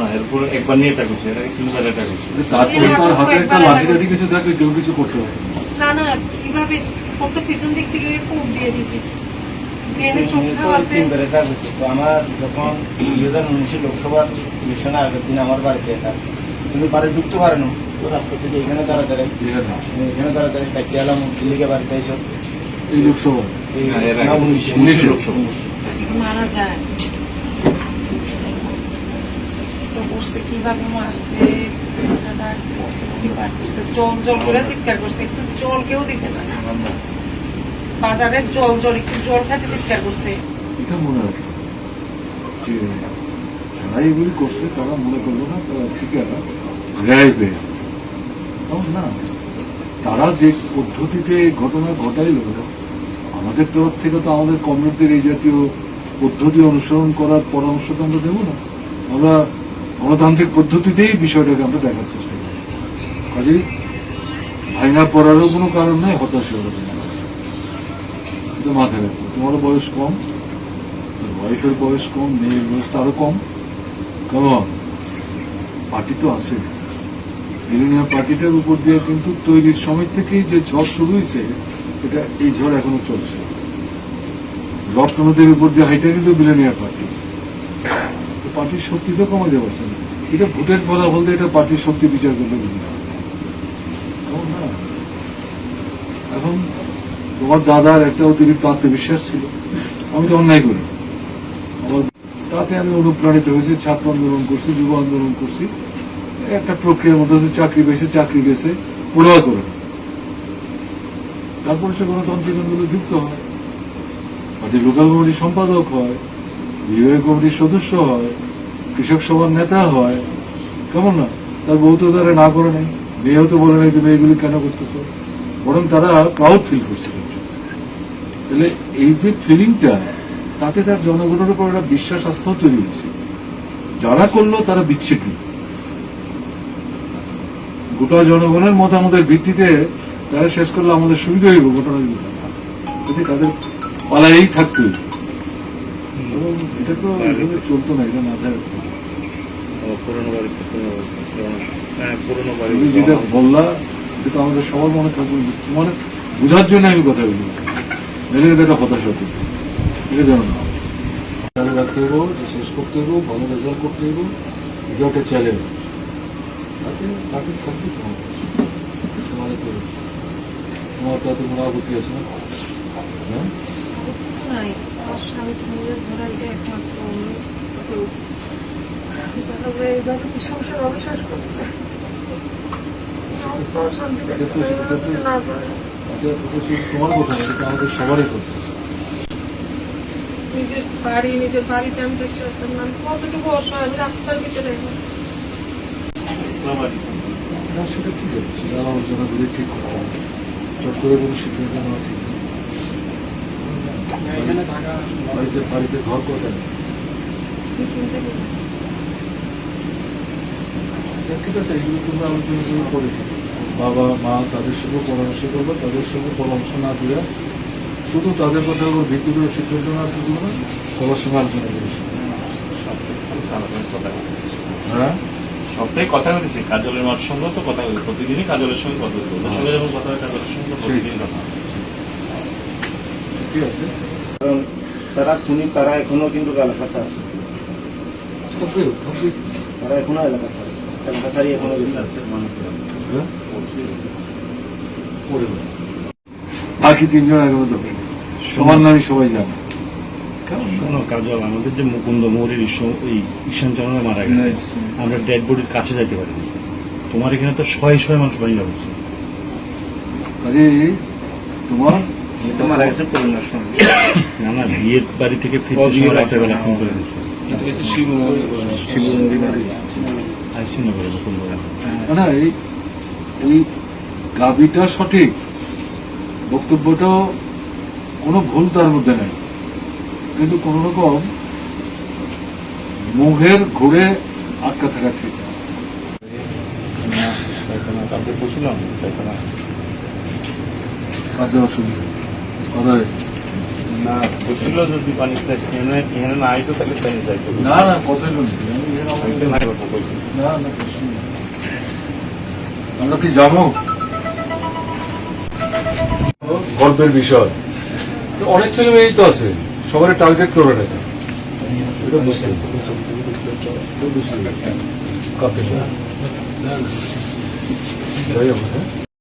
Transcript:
না এরপর একবার নিয়ে এটা করছে এটাকে তিনবার এটা করছে। তারপরে তার হাতে একটা লাঠি টাঠি কিছু থাকলে কেউ কিছু করতে পারে। না। না না কীভাবে ওর তো পিছন দিক থেকে দিয়ে দিছি আমার যখন দুই হাজার উনিশে লোকসভার ইলেকশনে আগের দিন আমার বাড়িতে এটা কিন্তু বাড়ি ঢুকতে পারে না। তো রাস্তা থেকে এখানে দাঁড়া দাঁড়াই এখানে এখানে দাঁড়া দাঁড়াই কাটিয়ে এলাম দিল্লিকে বাড়িতে এসব এই লোকসভা? উনিশে উনিশে। লোকসভা। মারা যায়। তো বসছে কীভাবে মারছে করছে। জল জল করে চিৎকার করছে, একটু জল কেউ দিছে না। বাজারের জল জল, একটু জল খাতে চিৎকার করছে। এটা মনে করছে, তারা মনে না না, তারা যে পদ্ধতিতে ঘটনা ঘটাইল, আমাদের তরফ থেকে তো আমাদের কমরেডদের এই জাতীয় পদ্ধতি অনুসরণ করার পরামর্শ তো আমরা দেবো না। আমরা গণতান্ত্রিক পদ্ধতিতেই বিষয়টাকে আমরা দেখার চেষ্টা করি। কাজেই ভাঙা পড়ারও কোনো কারণ নেই হতাশা হওয়ার কিন্তু মাথায় রাখো। তোমারও বয়স কম ওয়াইফের বয়স কম, মেয়ের বয়স তো কম। কারণ পার্টি তো আছে। মিলেনিয়াম পার্টিটার উপর দিয়ে কিন্তু তৈরির সময় থেকেই যে ঝড় শুরু হয়েছে, এটা এই ঝড় এখনও চলছে। নদীর উপর দিয়ে হাইটা কিন্তু মিলেনিয়াম পার্টি পার্টির শক্তি তো কমাতে পারছে না এটা ভোটের ফলাফল দিয়ে এটা পার্টির শক্তি বিচার করতে না এখন তোমার দাদার একটা অতিরিক্ত আত্মবিশ্বাস ছিল। আমি তো অন্যায় করি। তাতে আমি অনুপ্রাণিত হয়েছি, ছাত্র আন্দোলন করছি, যুব আন্দোলন করছি। একটা প্রক্রিয়ার মধ্যে চাকরি পেয়েছে, চাকরি গেছে পড়ুয়া করে তারপরে সে গণতান্ত্রিক আন্দোলনে যুক্ত হয়। পার্টির লোকাল কমিটির সম্পাদক হয়। বিভাগীয় কমিটির সদস্য হয়, কৃষক সভার নেতা হয়, কেমন না? তার বউ তো তারা না করে নেই মেয়েও তো বলে নাই তুমি এগুলি কেন করতেছো? বরং তারা প্রাউড ফিল করছে তাহলে এই যে ফিলিংটা তাতে তার জনগণের উপর একটা বিশ্বাস আস্থা তৈরি হয়েছে। যারা করল তারা বিচ্ছিন্ন। গোটা জনগণের মতামতের ভিত্তিতে তারা শেষ করলে আমাদের সুবিধা হইব, ঘটনা যদি তাদের পালাইই থাকতে হইব। এবং এটা তো এভাবে চলতো না এটা মাথায়। পুরোনো বাড়ি পুরোনো বাড়ি, হ্যাঁ যেটা বললা এটা তো আমাদের সবার মনে থাকবে মানে বোঝার জন্য আমি কথা বলি। মেলে এটা একটা হতাশা হতে এটা জানো? না তাহলে রাখতে হব শেষ করতে হব ভালো রেজাল্ট করতে হব এটা একটা চ্যালেঞ্জ তাতে তাতে থাকবে তোমার কাছে। তোমার তাতে কোনো আপত্তি আছে না? হ্যাঁ? আমার স্বামী নিজের একমাত্র তাহলে এইভাবে কি সংসার করতে নিজের বাড়ি নিজের বাড়িতে আমি দেখতে পারতাম না কতটুকু অসহায় আমি রাস্তার ভিতরে সেটা ঠিক আছে আলোচনা করে ঠিক করা চট করে কোনো সিদ্ধান্ত নেওয়া ঠিক না বাড়িতে বাড়িতে ঘর চিন্তা ঠিক আছে এগুলো তোমরা আলোচনা করে করে বাবা মা তাদের সঙ্গে পরামর্শ করবে তাদের সঙ্গে পরামর্শ না দিয়ে শুধু তাদের কথা উপর ভিত্তি করে সিদ্ধান্ত না তুলবে না? সবার সঙ্গে আলোচনা করে তাড়াতাড়ি কথা বলছি। হ্যাঁ? সপ্তাহে কথা বলতেছি কাজলের মার সঙ্গে তো কথা বলি প্রতিদিনই কাজলের সঙ্গে কথা বলি ওদের সঙ্গে যখন কথা হয় কাজলের সঙ্গে প্রতিদিন কথা। ঠিক আছে। তারা খুনি তারা এখনও কিন্তু এলাকাতে আছে। তারা এখনও এলাকাতে আছে। এলাকা এখনও আছে। হ্যাঁ। বাকি তিনজন এখনও তো সবার নামই সবাই জানে। শোনো কাজল আমাদের যে মুকুন্দ মৌরির ঈশান মারা গেছে আমরা ডেড বডির কাছে যাইতে পারিনি। তোমার এখানে তো শয়ে শয়ে মানুষ বাড়ি যাচ্ছে তোমার মারা গেছে করোনার সময় না না বিয়ের বাড়ি থেকে ফিরতে বিয়ের সময় রাতের ফোন করে দিচ্ছে। শিব মন্দিরে আইসি না করে না এই এই গাবিটা সঠিক বক্তব্যটাও কোনো ভুল তার মধ্যে নেই। কিন্তু কোন রকম মুখের ঘুরে আটকা থাকা ঠিক না। কালকে পৌঁছলাম কাজ দেওয়ার না যদি পানি এখানে এখানে না আইতো তাহলে পানি চাইতো না না। আমরা কি যাব? গল্পের বিষয়। তো অনেক ছেলে মেয়েই তো আছে। সবাই টার্গেট করে না। এটা বুঝতে বুঝতে